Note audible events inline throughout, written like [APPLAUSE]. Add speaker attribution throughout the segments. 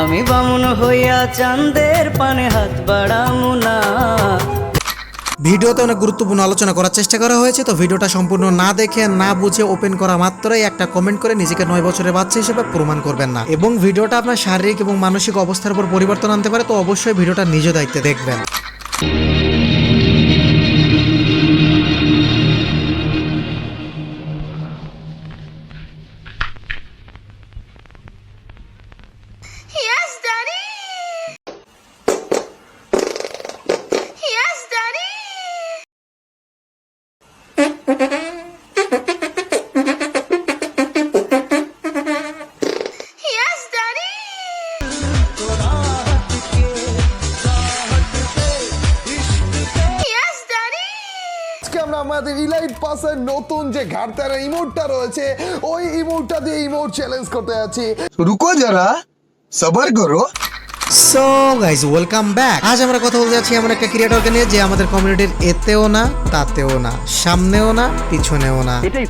Speaker 1: আমি বামুন হইয়া চাঁদের পানে হাত বাড়ামু না।
Speaker 2: ভিডিওতে অনেক গুরুত্বপূর্ণ আলোচনা করার চেষ্টা করা হয়েছে, তো ভিডিওটা সম্পূর্ণ না দেখে না বুঝে ওপেন করা মাত্রই একটা কমেন্ট করে নিজেকে নয় বছরের বাচ্চা হিসেবে প্রমাণ করবেন না। এবং ভিডিওটা আপনার শারীরিক এবং মানসিক অবস্থার উপর পরিবর্তন আনতে পারে, তো অবশ্যই ভিডিওটা নিজ দায়িত্বে দেখবেন।
Speaker 3: আমাদের ইলাইট পাসের নতুন যে ঘাটতার ইমোটটা রয়েছে ওই ইমোটটা দিয়ে ইমোট চ্যালেঞ্জ করতে যাচ্ছি।
Speaker 4: রুকো যারা সবার করো।
Speaker 2: সো গাইস ওয়েলকাম ব্যাক আজ আমরা কথা বলতে যাচ্ছি এমন একটা ক্রিয়েটরকে নিয়ে যে আমাদের কমিউনিটির এতেও না তাতেও না সামনেও না পিছনেও না। এটাই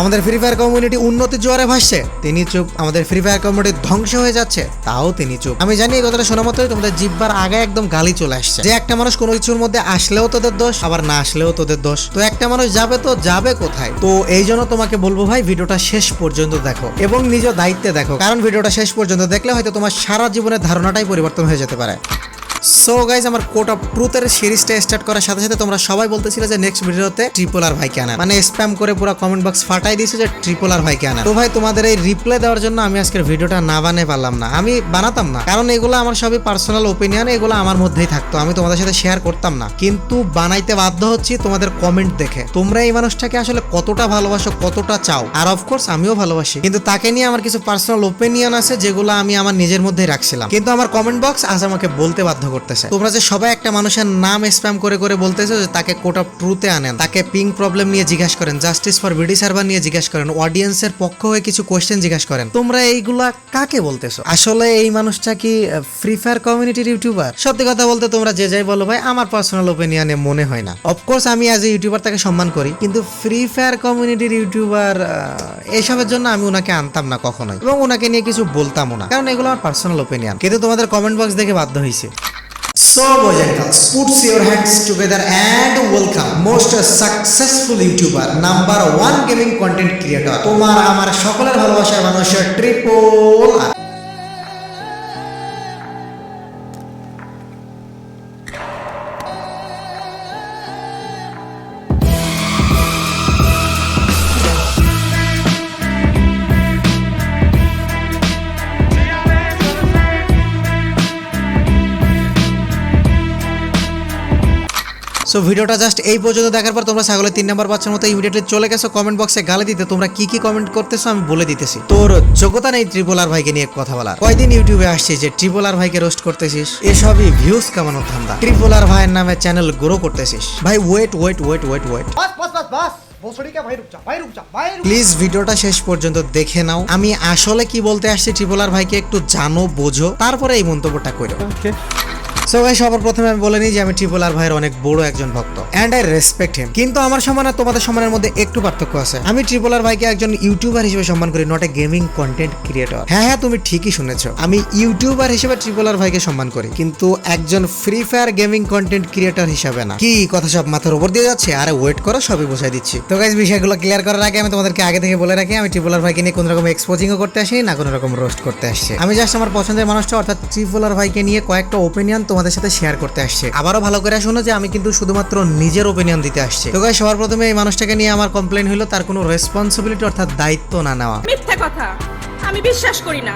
Speaker 2: আমাদের ফ্রি ফায়ার কমিউনিটি উন্নতির জোয়ারে ভাসছে। তিনি চুপ, আমাদের ফ্রি ফায়ার কমিউনিটি ধ্বংস হয়ে যাচ্ছে। তাও তিনি চুপ। আমি জানি এই কথাটা শোনা মতোই তোমাদের জিব্বার আগে একদম গালি চলে আসছে। যে একটা মানুষ কোনো কিছুর মধ্যে আসলেও তোদের দোষ, আবার না আসলেও তোদের দোষ। তো একটা মানুষ যাবে তো যাবে কোথায়? তো এই জন্য তোমাকে বলব ভাই, ভিডিওটা শেষ পর্যন্ত দেখো এবং নিজ দায়িত্বে দেখো। কারণ ভিডিওটা শেষ পর্যন্ত দেখলে হয়তো তোমার সারা জীবনের ধারণাটাই পরিবর্তন হয়ে যেতে পারে। সো গাইজ আমার কোট অফ ট্রুথের সিরিজটা স্টার্ট করার সাথে সাথে তোমরা সবাই বলতেছিলে যে নেক্সট ভিডিওতে ট্রিপল আর ভাইকে আনা মানে স্প্যাম করে পুরো কমেন্ট বক্স ফাটাই দিয়েছে যে ট্রিপল আর ভাইকে আনা তো ভাই, তোমাদের এই রিপ্লাই দেওয়ার জন্য আমি আজকের ভিডিওটা না বানাই পারলাম না। আমি বানাতাম না। কারণ এগুলো আমার সবই পার্সোনাল ওপিনিয়ন এগুলো আমার মধ্যেই থাকতো। আমি তোমাদের সাথে শেয়ার করতাম না। কিন্তু বানাইতে বাধ্য হচ্ছি তোমাদের কমেন্ট দেখে। তোমরা এই মানুষটাকে আসলে কতটা ভালোবাসো, কতটা চাও? আর অফকোর্স আমিও ভালোবাসি। কিন্তু তাকে নিয়ে আমার কিছু পার্সোনাল ওপিনিয়ন আছে যেগুলো আমি আমার নিজের মধ্যেই রাখছিলাম। কিন্তু আমার কমেন্ট বক্স আজ আমাকে বলতে বাধ্য করতেছে। তোমরা যে সবাই একটা মানুষের নাম স্প্যাম করে করে বলতেছো যে তাকে কোর্ট অফ ট্রুতে আনেন, তাকে পিং প্রবলেম নিয়ে জিজ্ঞাসা করেন জাস্টিস ফর বিডি সার্ভার নিয়ে জিজ্ঞাসা করেন অডিয়েন্সের পক্ষ হয়ে কিছু কোয়েশ্চেন জিজ্ঞাসা করেন। তোমরা এইগুলা কাকে বলতেছো? আসলে এই মানুষটা কি ফ্রি ফায়ার কমিউনিটির ইউটিউবার সত্যি কথা বলতে তোমরা যে যাই বলো ভাই, আমার পার্সোনাল ওপিনিয়নে মনে হয় না। অফকোর্স আমি অ্যাজ এ ইউটিউবার তাকে সম্মান করি, কিন্তু ফ্রি ফায়ার কমিউনিটির ইউটিউবার এসবের জন্য আমি ওনাকে আনতাম না কখনোই। এবং ওনাকে নিয়ে কিছু বলতামও না, কারণ এগুলো আমার পার্সোনাল ওপিনিয়ন কিন্তু তোমাদের কমেন্ট বক্স দেখে বাধ্য হয়েছে So girls, put your hands together and welcome most successful YouTuber, number one gaming content creator. তোমার আমার সকলের ভালোবাসার মানুষের ট্রিপল সো ভিডিওটা জাস্ট এই পর্যন্ত দেখার পর তোমরা ছাগলের তিন নাম্বার বাচ্চার মতো ইমিডিয়েটলি চলে গেছো কমেন্ট বক্সে গালে দিতে তোমরা কি কি কমেন্ট করতেছো আমি বলে দিতেছি। তোর যোগ্যতা নেই ট্রিপল আর ভাইকে নিয়ে কথা বলার। কয়দিন ইউটিউবে আসছি যে ট্রিপল আর ভাইকে রোস্ট করতেছিস? এসবই ভিউজ কামানোর ধান্দা। ট্রিপল আর ভাইয়ের নামে চ্যানেল গ্রো করতেছিস। ভাই wait wait wait wait wait
Speaker 5: বাস বাস বাস বাস।
Speaker 2: প্লিজ ভিডিওটা শেষ পর্যন্ত দেখে নাও। আমি আসলে কি বলতে আসছি ট্রিপোলার ভাইকে একটু জানো বোঝো তারপরে এই মন্তব্যটা করো সো ভাই সবার প্রথমে আমি বলে নিই যে আমি ট্রিপল আর ভাইয়ের অনেক বড় একজন ভক্ত। অ্যান্ড আই রেসপেক্ট হিম কিন্তু আমার সমান তোমাদের সমানের মধ্যে একটু পার্থক্য আছে। আমি ট্রিপল আর ভাইকে একজন ইউটিউবার হিসেবে সম্মান করি not a gaming content creator হ্যাঁ হ্যাঁ তুমি ঠিকই শুনেছো। আমি ইউটিউবার হিসেবে ট্রিপল আর ভাইকে সম্মান করি, কিন্তু একজন Free Fire gaming content creator হিসাবে না। কি, কথা সব মাথার উপর দিয়ে যাচ্ছে? আরে ওয়েট করো, সবই বোঝাই দিচ্ছি। তো গাইজ বিষয়গুলো ক্লিয়ার করার আগে আমি তোমাদেরকে আগে থেকে বলে রাখি, আমি ট্রিপল আর ভাইকে নিয়ে কোনো রকম এক্সপোজিংও করতে আসি না কোনো রকম রোস্ট করতে আসছি। আমি জাস্ট আমার পছন্দের মানুষটা, অর্থাৎ ট্রিপল আর ভাইকে নিয়ে কয়েকটা ওপিনিয়ন তোমাদের সাথে শেয়ার করতে আসছে। আবারও ভালো করে শোনো যে আমি কিন্তু শুধুমাত্র নিজের ওপিনিয়ন দিতে আসছি। তো সবার প্রথমে এই মানুষটাকে নিয়ে আমার কমপ্লেন হলো তার কোনো রেসপন্সিবিলিটি অর্থাৎ দায়িত্ব না নেওয়া।
Speaker 6: মিথ্যা কথা। আমি বিশ্বাস করি না।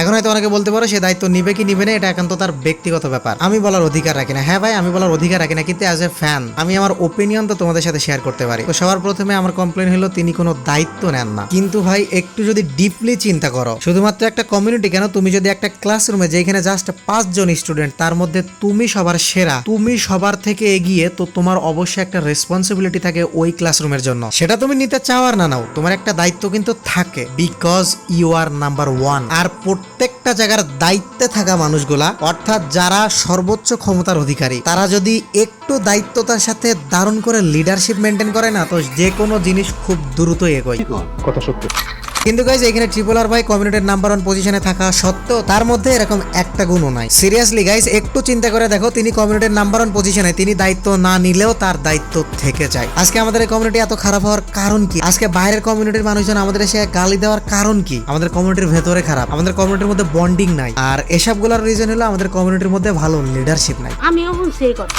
Speaker 2: এখন হয়তো অনেকে বলতে পারো, সে দায়িত্ব নিবে কি নিবে না, এটা একান্ত তার ব্যক্তিগত ব্যাপার। আমি বলার অধিকার রাখি না। হ্যাঁ ভাই, আমি বলার অধিকার রাখি না, কিন্তু অ্যাজ এ ফ্যান আমি আমার ওপিনিয়ন তো তোমাদের সাথে শেয়ার করতে পারি। তো সবার প্রথমে আমার কমপ্লেন হলো, তিনি কোনো দায়িত্ব নেন না। কিন্তু ভাই, একটু যদি ডিপলি চিন্তা করো, শুধুমাত্র একটা কমিউনিটি কেন? তুমি যদি একটা ক্লাসরুমে যেখানে জাস্ট পাঁচজন স্টুডেন্ট তার মধ্যে তুমি সবার সেরা, তুমি সবার থেকে এগিয়ে, তো তোমার অবশ্যই একটা রেসপন্সিবিলিটি থাকে ওই ক্লাসরুমের জন্য। সেটা তুমি নিতে চাও আর না নাও, তোমার একটা দায়িত্ব কিন্তু থাকে because you are number one আর প্রত্যেকটা জায়গার দায়িত্বে থাকা মানুষগুলা, অর্থাৎ যারা সর্বোচ্চ ক্ষমতার অধিকারী, তারা যদি একটু দায়িত্বতার সাথে দারুণ করে লিডারশিপ মেনটেন করে না, তো যে কোনো জিনিস খুব দ্রুত এগোয়। কিন্তু গাইজ এখানে ট্রিপল আর ভাই কমিউনিটির নাম্বার ওয়ান পজিশনে থাকা সত্ত্বেও তার মধ্যে এরকম একটা গুণও নাই। সিরিয়াসলি গাইজ একটু চিন্তা করে দেখো, তিনি কমিউনিটির নাম্বার ওয়ান পজিশনে তিনি দায়িত্ব না নিলেও তার দায়িত্ব থেকে যায়। আজকে আমাদের এই কমিউনিটি এত খারাপ হওয়ার কারণ কি? আজকে বাইরের কমিউনিটির মানুষজন আমাদের এসে গালি দেওয়ার কারণ কি? আমাদের কমিউনিটির ভেতরে খারাপ, আমাদের কমিউনিটির মধ্যে বন্ডিং নাই। আর এসবগুলোর রিজন হলো আমাদের কমিউনিটির মধ্যে ভালো লিডারশিপ নাই।
Speaker 6: আমিও সেই কথা।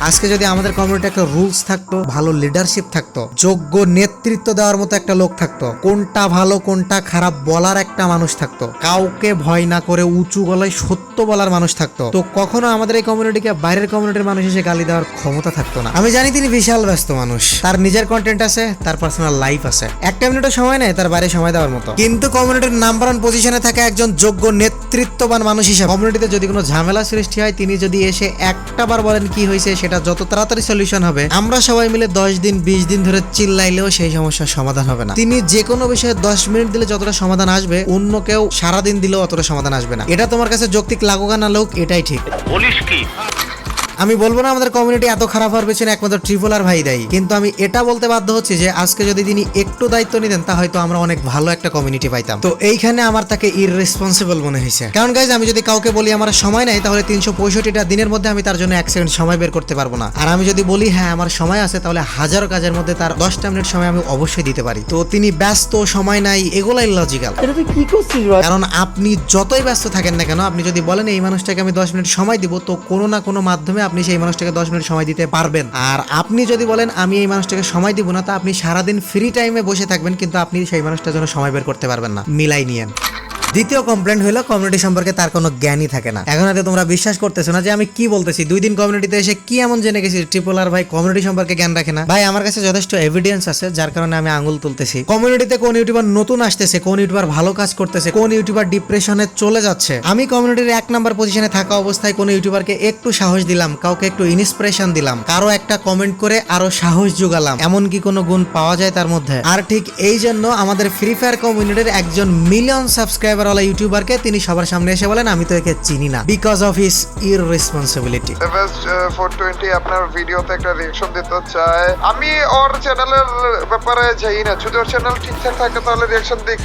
Speaker 2: আজকে যদি আমাদের কমিউনিটি একটা রুলস থাকতো, ভালো লিডারশিপ থাকতো, যোগ্য নেতৃত্ব দেওয়ার মতো একটা লোক থাকতো, কোনটা ভালো, কোনটা খারাপ বলার একটা মানুষ থাকতো, কাউকে ভয় না করে উঁচু গলায় সত্য বলার মানুষ থাকতো, তো কখনো আমাদের এই কমিউনিটিকে বাইরের কমিউনিটির মানুষ এসে গালি দেওয়ার ক্ষমতা থাকতো না। আমি জানি তিনি বিশাল ব্যস্ত মানুষ, তার নিজের কন্টেন্ট আছে, তার পার্সোনাল লাইফ আছে। একটা মিনিটও সময় নেই, তার বাইরে সময় দেওয়ার মতো। কিন্তু কমিউনিটির নাম্বার ওয়ান পজিশনে থাকা একজন যোগ্য নেতৃত্ববান মানুষ হিসেবে। কমিউনিটিতে যদি কোনো ঝামেলা সৃষ্টি হয়, তিনি যদি এসে একটা বার বলেন কি হয়েছে সেটা যত তাড়াতাড়ি সলিউশন হবে, আমরা সবাই মিলে দশ দিন, বিশ দিন ধরে চিল্লাইলেও সেই সমস্যার সমাধান হবে না। তিনি যে কোনো বিষয়ে দশ মিনিট দিলে যতটা সমাধান আসবে, অন্য কেউ সারাদিন দিলেও অতটা সমাধান আসবে না। এটা তোমার কাছে যৌক্তিক লাগুক না লোক এটাই ঠিক। আমি বলব না আমাদের কমিউনিটি এত খারাপ হওয়ার পেছনে একমাত্র ট্রিপল আর ভাই দায়ী। কিন্তু আমি এটা বলতে বাধ্য হচ্ছি যে আজকে যদি তিনি একটু দায়িত্ব নিতেন তা হয়তো আমরা অনেক ভালো একটা কমিউনিটি পাইতাম। তো এইখানে আমার তাকে ইররেসপন্সিবল মনে হয়েছে। কারণ গাইজ আমি যদি কাউকে বলি আমার সময় নাই তাহলে তিনশো পঁয়ষট্টিটা দিনের মধ্যে আমি তার জন্য এক সেকেন্ড সময় বের করতে পারব না। আর আমি যদি বলি হ্যাঁ আমার সময় আছে তাহলে হাজারো কাজের মধ্যে তার দশটা মিনিট সময় আমি অবশ্যই দিতে পারি। তো তিনি ব্যস্ত সময় নাই এগুলাই লজিক্যাল কারণ আপনি যতই ব্যস্ত থাকেন না কেন আপনি যদি বলেন এই মানুষটাকে আমি দশ মিনিট সময় দিব তো কোনো না কোনো মাধ্যমে আপনি সেই মানুষটাকে দশ মিনিট সময় দিতে পারবেন। আর আপনি যদি বলেন, আমি এই মানুষটাকে সময় দিব না, তা আপনি সারাদিন ফ্রি টাইমে বসে থাকবেন, কিন্তু আপনি সেই মানুষটার জন্য সময় বের করতে পারবেন না। মিলাই নিয়েন। দ্বিতীয় কমপ্লেন্ট হলো কমিউনিটি সম্পর্কে তার কোনো জ্ঞানই থাকে না। এখন হয়তো তোমরা বিশ্বাস করতেছো না যে আমি কি বলতেছি। দুই দিন কমিউনিটিতে এসে কি এমন জেনে গেছি ট্রিপল আর ভাই কমিউনিটি সম্পর্কে জ্ঞান রাখে না? ভাই, আমার কাছে যথেষ্ট এভিডেন্স আছে, যার কারণে আমি আঙুল তুলতেছি। কমিউনিটিতে কোন ইউটিউবার নতুন আসতেছে, কোন ইউটিউবার ভালো কাজ করতেছে, কোন ইউটিউবার ডিপ্রেশনে চলে যাচ্ছে? আমি কমিউনিটির এক নাম্বার পজিশনে থাকা অবস্থায় কোন ইউটিউবারকে একটু সাহস দিলাম, কাউকে একটু ইন্সপিরেশন দিলাম, কারও একটা কমেন্ট করে আরও সাহস যোগালাম এমন কি কোনো গুণ পাওয়া যায় তার মধ্যে। আর ঠিক এই জন্য আমাদের ফ্রি ফায়ার কমিউনিটির একজন মিলিয়ন সাবস্ক্রাইবার ওয়ালা ইউটিউবারকে তিনি সবার সামনে এসে বলেন আমি তো একে চিনি না। বিকজ অফ হিস ইর রেসপন্সিবিলিটি
Speaker 7: ফোর টোয়েন্টি আপনার ভিডিওতে একটা রিয়েকশন দিতে চায়। আমি ওর চ্যানেলের ব্যাপারে যাই না। যদি ওর চ্যানেল ঠিকঠাক থাকে তাহলে রিয়েকশন দিক।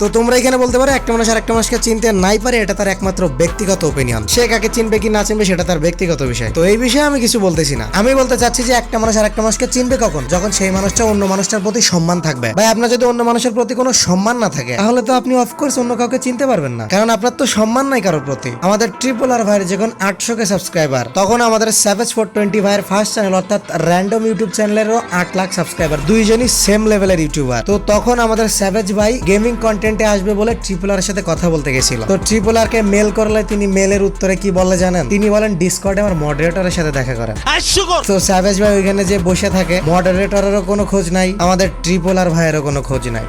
Speaker 2: তো তোমরা এখানে বলতে পারো, একটা মানুষ আর একটা মানুষকে চিনতে নাই পারে, এটা তার একমাত্র ব্যক্তিগত ওপিনিয়ন সে কাকে চিনবে কি না চিনবে, সেটা তার ব্যক্তিগত বিষয়। তো এই বিষয়ে আমি কিছু বলতেছি না। আমি বলতে চাচ্ছি যে একটা মানুষ আর একটা মানুষকে চিনবে কখন? যখন সেই মানুষটা অন্য মানুষটার প্রতি সম্মান থাকবে। ভাই, আপনার যদি অন্য মানুষের প্রতি কোনো সম্মান না থাকে, তাহলে তো আপনি অফকোর্স অন্য কাউকে চিনতে পারবেন না। কারণ আপনার তো সম্মান নাই কারোর প্রতি। আমাদের ট্রিপল আর ভাইয়ের যখন আটশো কে সাবস্ক্রাইবার তখন আমাদের স্যাভেজ ফোর টোয়েন্টি ভাইয়ের ফার্স্ট চ্যানেল অর্থাৎ র্যান্ডম ইউটিউব চ্যানেলেরও আট লাখ সাবস্ক্রাইবার দুইজনই সেম লেভেলের ইউটিউবার তো তখন আমাদের স্যাভেজ ভাই গেমিং কন্টেন্টে আসবে বলে ট্রিপল আর সাথে কথা বলতে গেছিল। তো ট্রিপল আর কে মেল করলে তিনি মেলের উত্তরে কি বলে জানেন? তিনি বলেন ডিসকর্ডে আমার মডারেটরের সাথে দেখা করেন তো স্যাভেজ ভাই ওইখানে যে বসে থাকে মডারেটরেরও কোনো খোঁজ নাই আমাদের ট্রিপল আর ভাইয়েরও কোনো খোঁজ নাই।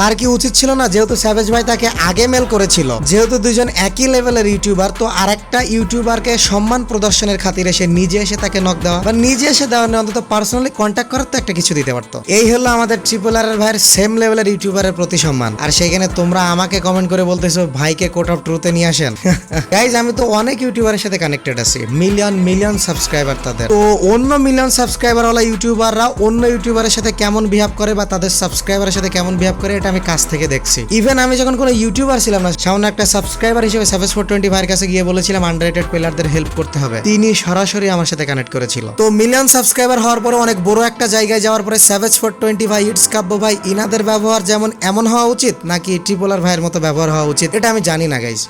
Speaker 2: তার কি উচিত ছিল না? যেহেতু স্যাভেজ ভাই তাকে আগে মেল করেছিল যেহেতু দুজন একই লেভেলের ইউটিউবার তো আরেকটা ইউটিউবারকে সম্মান প্রদর্শনের খাতিরে সে নিজে এসে তাকে নক দেওয়া বা নিজে এসে দেওয়া নিয়ে অন্তত পার্সোনালি কন্ট্যাক্ট করার তো একটা কিছু দিতে পারতো। এই হলো আমাদের ট্রিপল আর ভাইয়ের সেম লেভেলের ইউটিউবারের প্রতি সম্মান। আর সেখানে তোমরা আমাকে কমেন্ট করে বলতেছো, ভাইকে কোর্ট অফ ট্রুতে নিয়ে আসেন। [LAUGHS] গাইজ আমি তো অনেক ইউটিউবারের সাথে কানেক্টেড আছি। মিলিয়ন মিলিয়ন সাবস্ক্রাইবার তাদের। তো অন্য মিলিয়ন সাবস্ক্রাইবার ওয়ালা ইউটিউবাররা অন্য ইউটিউবারের সাথে কেমন বিহেভ করে বা তাদের সাবস্ক্রাইবারের সাথে কেমন বিহেভ করে, এটা আমি কাছ থেকে দেখছি। ইভেন আমি যখন কোনো ইউটিউবার ছিলাম না সামনে একটা সাবস্ক্রাইবার হিসেবে সেভেস ফোর টোয়েন্টি ভাইয়ের কাছে গিয়ে বলেছিলাম আন্ডারেটেড প্লেয়ারদের হেল্প করতে হবে। তিনি সরাসরি আমার সাথে কানেক্ট করেছিল। তো মিলিয়ন সাবস্ক্রাইবার হওয়ার পরে অনেক বড় একটা জায়গায় যাওয়ার পরে সেভেজ ফোর টোয়েন্টি ভাই ইটস কাব্য ভাই, ইনাদের ব্যবহার যেমন এমন হওয়া উচিত নাকি ট্রিপলার ভাইয়ের মতো ব্যবহার হওয়া উচিত? এটা আমি জানি না গাইজ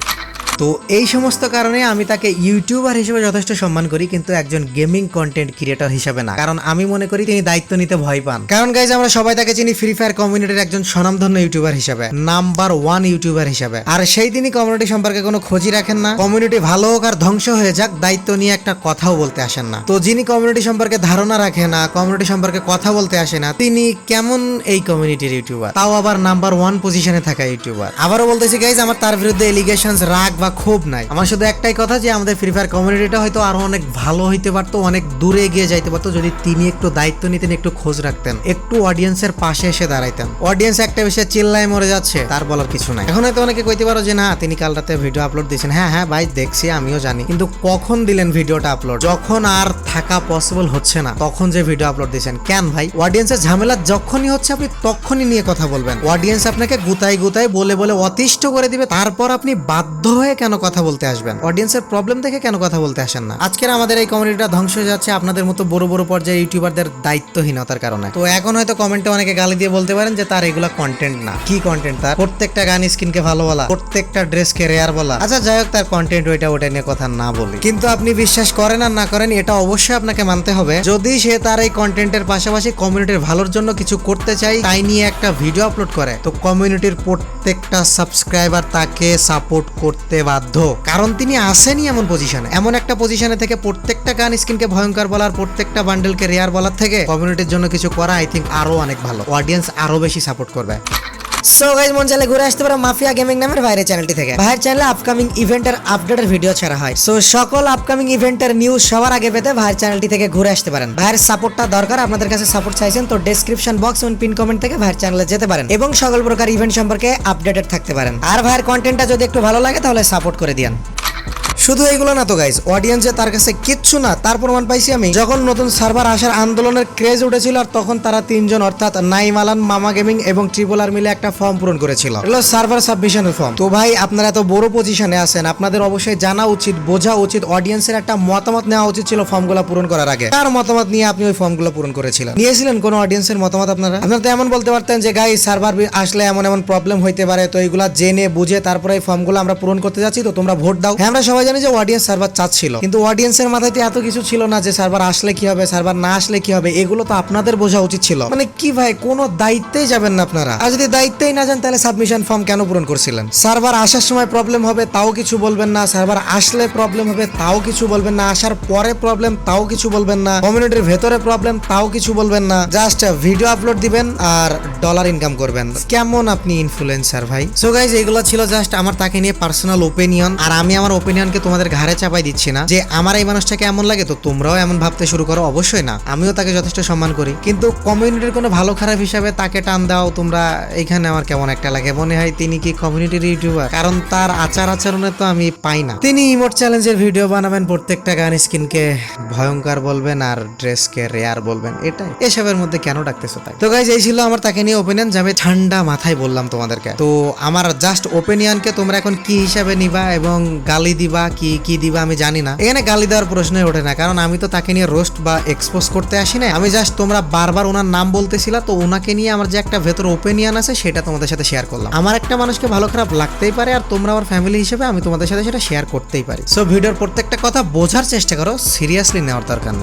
Speaker 2: তো এই সমস্ত কারণে আমি তাকে ইউটিউবার হিসেবে যথেষ্ট সম্মান করি, কিন্তু একজন গেমিং কন্টেন্ট ক্রিয়েটর হিসেবে না। কারণ আমি মনে করি তিনি দায়িত্ব নিতে ভয় পান। কারণ গাইজ আমরা সবাই তাকে চিনি ফ্রি ফায়ার কমিউনিটির একজন স্বনামধন্য ইউটিউবার হিসেবে নাম্বার ওয়ান ইউটিউবার হিসেবে। আর সেই তিনি কমিউনিটি সম্পর্কে কোনো খোঁজই রাখেন না। কমিউনিটি ভালো হোক আর ধ্বংস হয়ে যাক, দায়িত্ব নিয়ে একটা কথাও বলতে আসেন না। তো যিনি কমিউনিটি সম্পর্কে ধারণা রাখে না কমিউনিটি সম্পর্কে কথা বলতে আসে না, তিনি কেমন এই কমিউনিটির ইউটিউবার তাও আবার নাম্বার ওয়ান পজিশনে থাকা ইউটিউবার আবারও বলতেছি গাইজ আমার তার বিরুদ্ধে এলিগেশন রাগ বা ক্ষোভ নাই। আমার শুধু একটাই কথা যে আমাদের ফ্রি ফায়ার কমিউনিটিটা হয়তো আরও অনেক ভালো হইতে পারতো, অনেক দূরে এগিয়ে যাইতে পারতো যদি তিনি একটু দায়িত্ব নিতেন, একটু খোঁজ রাখতেন, একটু অডিয়েন্সের পাশে এসে দাঁড়াইতেন। অডিয়েন্স একটা বিষয়ে চিল্লায় মরে যাচ্ছে, তার বলার কিছু নাই। এখন হয়তো অনেকে কইতে পারো যে না, তিনি কাল রাতে ভিডিও আপলোড দিয়েছেন। হ্যাঁ হ্যাঁ ভাই, দেখছি, আমিও জানি। কিন্তু কখন দিলেন ভিডিওটা আপলোড যখন আর থাকা পসিবল হচ্ছে না, তখন যে ভিডিও আপলোড দিয়েছেন। কেন ভাই? অডিয়েন্সের ঝামেলা যখনই হচ্ছে, আপনি তখনই নিয়ে কথা বলবেন। অডিয়েন্স আপনাকে গুতাই গুতাই বলে বলে অতিষ্ঠ করে দিবে, তারপর আপনি বাধ্য হয়ে কেন কথা বলতে আসবেন? অডিয়েন্সের প্রবলেম দেখে কেন কথা বলতে আসেন না? আজকের আমাদের এই কমিউনিটিটা ধ্বংস হয়ে যাচ্ছে আপনাদের মতো বড় বড় পর্যায়ে ইউটিউবারদের দায়িত্বহীনতার কারণে। তো এখন হয়তো কমেন্টে অনেকে গালি দিয়ে বলতে পারেন যে, তার এগুলা কন্টেন্ট না। কি কন্টেন্ট তার? প্রত্যেকটা গান স্কিনকে ভালো বলা, প্রত্যেকটা ড্রেসকে রেয়ার বলা। আচ্ছা যাই হোক, তার কন্টেন্ট ওইটা ওটা নিয়ে কথা না বলি। কিন্তু আপনি বিশ্বাস করেন আর না করেন, এটা অবশ্যই আপনাকে মানতে হবে। যদি সে তার এই কন্টেন্টের পাশাপাশি কমিউনিটির ভালোর জন্য কিছু করতে চাই তাই নিয়ে একটা ভিডিও আপলোড করে। তো কমিউনিটির প্রত্যেকটা সাবস্ক্রাইবার তাকে সাপোর্ট করতে বাধ্য। কারণ তিনি আসেনি এমন পজিশনে এমন একটা পজিশনে থেকে প্রত্যেকটা গান স্কিনকে ভয়ঙ্কর বলার, প্রত্যেকটা বান্ডেলকে রেয়ার বলার থেকে কমিউনিটির জন্য কিছু করা আই থিঙ্ক আরও অনেক ভালো। অডিয়েন্স আরও বেশি সাপোর্ট করবে। সো গাইজ মন চাইলে ঘুরে আসতে পারো মাফিয়া গেমিং নামের বাইরের চ্যানেলটি থেকে। ভাইয়ের চ্যানেলে আপকামিং ইভেন্টের আপডেটের ভিডিও ছাড়া হয়। সো সকল আপকামিং ইভেন্টের নিউজ সবার আগে পেতে ভাইয়ের চ্যানেলটি থেকে ঘুরে আসতে পারেন। ভাইয়ের সাপোর্টটা দরকার, আপনাদের কাছে সাপোর্ট চাইছেন, তো ডেসক্রিপশন বক্স এবং পিন কমেন্ট থেকে ভাইয়ের চ্যানেলে যেতে পারেন এবং সকল প্রকার ইভেন্ট সম্পর্কে আপডেটেড থাকতে পারেন। আর ভাইয়ের কন্টেন্টটা যদি একটু ভালো লাগে, তাহলে সাপোর্ট করে দিন শুধু এইগুলো না তো গাইজ অডিয়েন্স তার কাছে কিচ্ছু না। তার প্রমাণ পাইছি আমি। যখন নতুন সার্ভার আসার আন্দোলনের ক্রেজ উঠেছিল আর তখন তারা তিনজন, অর্থাৎ নাইমালান মামা গেমিং এবং ট্রিপল আর মিলে একটা ফর্ম পূরণ করেছিল। এগুলো সার্ভার সাবমিশনের ফর্ম তো ভাই, আপনারা এত বড় পজিশনে আছেন, আপনাদের অবশ্যই জানা উচিত, বোঝা উচিত অডিয়েন্সের একটা মতামত নেওয়া উচিত ছিল ফর্ম ফর্মগুলো পূরণ করার আগে। তার মতামত নিয়ে আপনি ওই ফর্ম ফর্মগুলো পূরণ করেছিলেন? নিয়েছিলেন কোনো অডিয়েন্সের মতামত আপনারা? আপনারা তো এমন বলতে পারতেন যে গাই সার্ভার আসলে এমন এমন প্রবলেম হইতে পারে, তো এইগুলা জেনে, বুঝে তারপরে এই ফর্মগুলো আমরা পূরণ করতে যাচ্ছি, তো তোমরা ভোট দাও। হ্যাঁ আমরা সবাই জানি যে অডিয়েন্স সার্ভার চাচ্ছিল, কিন্তু অডিয়েন্সের মাথায় এত কিছু ছিল না যে সার্ভার আসলে কি হবে সার্ভার না আসলে কি হবে, এগুলো তো আপনাদের বোঝা উচিত ছিল। মানে কি ভাই, কোনো দায়িত্বেই যাবেন না আপনারা। আর যদি দায়িত্বেই না যান, তাহলে সাবমিশন ফর্ম কেন পূরণ করছিলেন? সার্ভার আসার সময় প্রবলেম হবে, তাও কিছু বলবেন না। সার্ভার আসলে প্রবলেম হবে, তাও কিছু বলবেন না। আসার পরে প্রবলেম তাও কিছু বলবেন না। কমিউনিটির ভেতরে প্রবলেম তাও কিছু বলবেন না। জাস্ট ভিডিও আপলোড দিবেন আর ডলার ইনকাম করবেন। কেমন আপনি ইনফ্লুয়েন্সার ভাই? সো গাইজ এগুলো ছিল জাস্ট আমার তাকে নিয়ে পার্সোনাল ওপিনিয়ন আর আমি আমার ওপিনিয়নকে তোমাদের ঘাড়ে চাপাই দিচ্ছি না যে আমার এই মানুষটাকে এমন লাগে তো তোমরাও এমন ভাবতে শুরু করো, অবশ্যই না। আমিও তাকে যথেষ্ট সম্মান করি। কিন্তু কমিউনিটির কোনো ভালো খারাপ হিসাবে তাকে টান দাও, তোমরা এখানে আমার কেমন একটা লাগে? মনে হয় তিনি কি কমিউনিটির ইউটিউবার কারণ তার আচার আচরণে তো আমি পাই না। তিনি ইমোট চ্যালেঞ্জের ভিডিও বানাবেন প্রত্যেকটা গান, স্কিনকে ভয়ঙ্কর বলবেন আর ড্রেসকে রেয়ার বলবেন, এটাই। এসবের মধ্যে কেন ডাকতেছো তাই? তো গাইজ এই ছিল আমার তাকে নিয়ে ওপিনিয়ন যে আমি ঠান্ডা মাথায় বললাম তোমাদেরকে। তো আমার জাস্ট ওপিনিয়নকে তোমরা এখন কি হিসাবে নিবা এবং গালি দিবা কি কি দিবা আমি জানি না। এখানে গালি দেওয়ার প্রশ্নই ওঠে না, কারণ আমি তো তাকে নিয়ে রোস্ট বা এক্সপোজ করতে আসি না আমি জাস্ট তোমরা বারবার ওনার নাম বলতেছিলা, তো ওনাকে নিয়ে আমার যে একটা ভেতর ওপিনিয়ন আছে, সেটা তোমাদের সাথে শেয়ার করলাম। আমার একটা মানুষকে ভালো খারাপ লাগতেই পারে, আর তোমরা আমার ফ্যামিলি হিসেবে আমি তোমাদের সাথে সেটা শেয়ার করতেই পারি। সো ভিডিওর প্রত্যেকটা কথা বোঝার চেষ্টা করো সিরিয়াসলি নেওয়ার দরকার নেই।